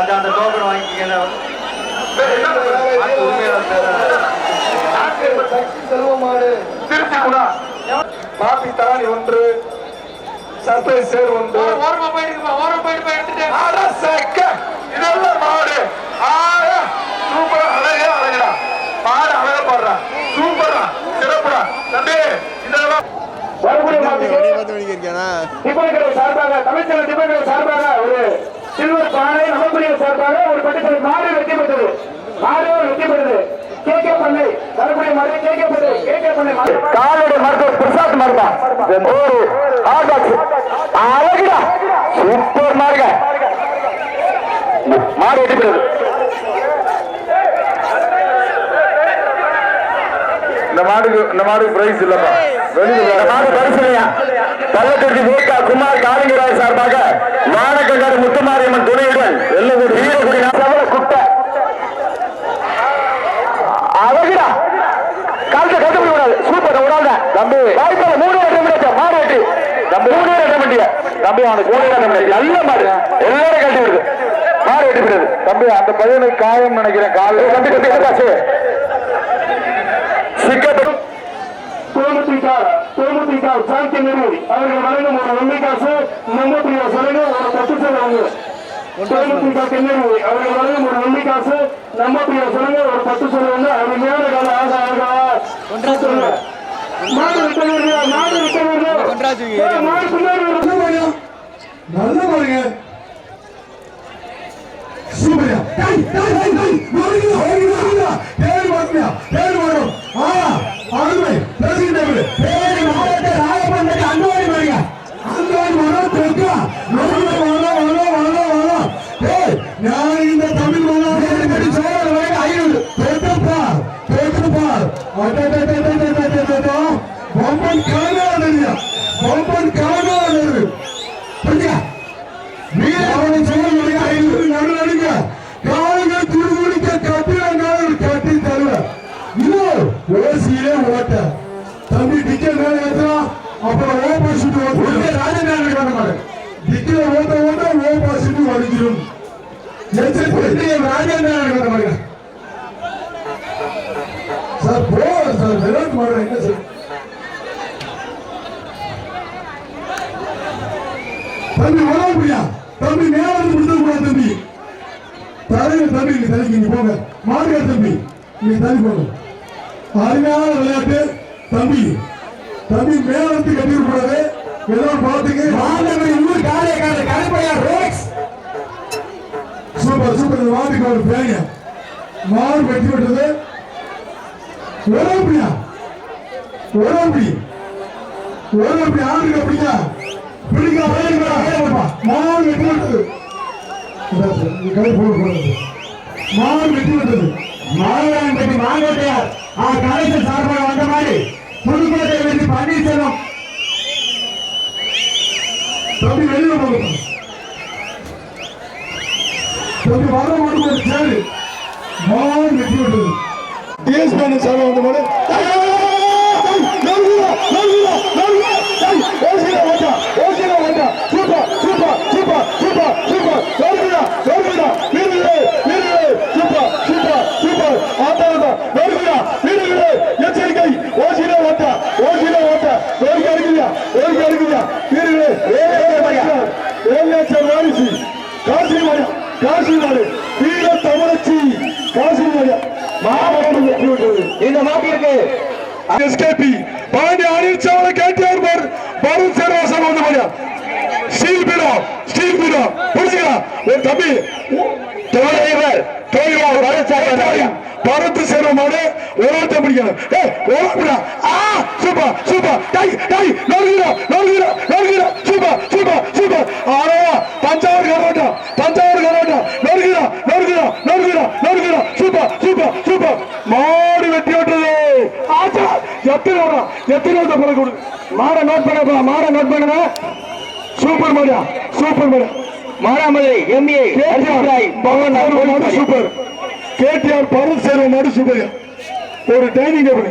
அந்த அந்த டோக்கன் திருச்சிக்குடா மாப்பி தானி ஒன்று. சத்தை சேர் ஒன்று. ஓரமா போயிட்டு ஓரம் போயிட்டு போய் எடுத்துட்டு. அரசக்க இதெல்லாம் மாடு. ஆயா சூப்பரா அழகே அழகுடா. மாடு அழகா பாடுறா. சூப்பரா சிறப்புடா. தம்பி இதெல்லாம் வரக்கூடிய மாட்டுக்கு திப்பைகளை சார்பாக தமிழ்ச்சங்க திப்பைகளை சார்பாக ஒரு சில்வர் பானை நமக்குரிய சார்பாக ஒரு பட்டுச்சல் மாடு வெற்றி பெற்றது மாடு வெற்றி பெற்றது கே கே பண்ணை வரக்கூடிய மாடு கே கே பண்ணை கே கே பண்ணை காலடி மருத்துவ பிரசாத் மருந்தா ஒரு ஆகாஷ் அழகுடா. சூப்பர் மாடுங்க மாடு வெற்றி பெற்றது இந்த மாடுக்கு இந்த மாடுக்கு பிரைஸ் இல்லப்பா வெளியில மாடு பரிசனையா பள்ளத்திற்கு வேக்கா குமார் காலிங்கராய் சார்பாக வானக்கங்காடு முத்துமாரியம்மன் துணையுடன் வெள்ளூர் வீரகுடி சவல குட்டை அழகுடா. காலத்தை கட்ட முடியாது சூப்பர் ஒரு ஆள் தான். தம்பி. வாய்ப்பால மூணு ரெண்டு மணி மாடு வெட்டி. தம்பி. மூணு ரெண்டு மணி தம்பி அவனுக்கு மூணு ரெண்டு மணி நல்ல மாடு. எல்லாரும் கட்டி விடுது மாடு வெட்டி விடுது தம்பி அந்த பையனுக்கு காயம் நினைக்கிறேன். கால தம்பி தம்பி என்ன காசு சிக்கப்படும் தேமுதிக தேமுதிக சாந்தி நிறுவனி அவர்கள் வழங்கும் ஒரு நன்மை காசு சலுகை ஒரு பத்து செலவு தேமுதிக தென்னருவி அவர்கள் வழங்கும் ஒரு நன்மை காசு சலுகை ஒரு பத்து செலவு அருமையான கால ஆக ஆக மாடு விட்டவர்கள் மாடு விட்டவர்கள் மாடு பின்னாடி ஒரு நல்ல பாருங்க சூப்பரியா. டேய் டேய் டேய் டேய். மாறுங்க மாறுங்க மாறுங்க பேர் மாறுங்க பேர் மாறும். ஆ அருமை. பிரசிடென்ட் பேர் மாவட்ட బొమ్మను కావాలని బొమ్మను కావాలని మీరేమని చూడాలి ఐదు నడుగ காலையில் துருதுடிக்க கட்டினால கட்டி தருவேன் இது ஓசியே ஓட்ட தம்பி டிக்கெட் மேல ஏத்துறா அப்புறம் ஓப்பர் ஷீட் ஓட்டு ராஜன் டிக்கெட் ஓட்ட ஓட்ட ஓப்பர் ஷீட் வலிக்கிறோம் எச்சரிக்கை ராஜன் நாயகன் சார் போகல சார் விராட் மாடல் என்ன சார்? தம்பி வராபடியா தம்பி நேரம் முடிச்சிருக்கூடாது தம்பி. தலைங்க தம்பி நீ தலைக்கு நீ போங்க. மாடுகா தம்பி? நீ தள்ளி போங்க. அருமையான விளையாட்டு. தம்பி தம்பி மேலத்து கூடாது ஏதோ பாத்துக்கு மாநகர் இன்னும் காரைக்கால கலப்பையா ரோக்ஸ் சூப்பர் சூப்பர். வாட்டுக்கு ஒரு பேங்க. மாடு வெட்டி விட்டது. ஒரு அப்படியா? ஒரு அப்படி ஒரு அப்படி ஆளுக்கு அப்படியா பிடிக்கிற வயலுக்கு ஆயிரப்பா மாவு வெட்டி விட்டது கடை போட போடுறது மாவு வெட்டி விட்டது. மாவட்டம் பற்றி மாங்கோட்டையார். ஆ கலைஞர் சார்பாக வந்த மாதிரி புதுக்கோட்டை வெற்றி பன்னீர்செல்வம். தம்பி வெளியே போகணும் தம்பி வர முடியும் சரி. மாவு வெட்டி விட்டது. டிஎஸ்பி சாமி வந்து போது காசி மாடு காசி மாடு இந்த மாட்டிற்கு எஸ்கேபி பாண்டி அனில் சாவல கேடிஆர் பார் பாரத் சேரவாசம் வந்து பாரியா ஸ்டீல் பீடா ஸ்டீல் பீடா புரிஞ்சுக்கா ஒரு தம்பி தலைவர் தலைவர் பாரத் பாரத் சேர பிடிக்கணும். ஏ ஓரப்படா ஆ சூப்பர் சூப்பர். மாற நோட் பண்ண மாற நோட் பண்ணுங்க. சூப்பர் மாடா சூப்பர் மாடா மாறாமலை எம்ஏ பவன் நடு சூப்பர் கேடிஆர் பருள் சேர நடு சூப்பர் ஒரு டைனிங் டேபிள்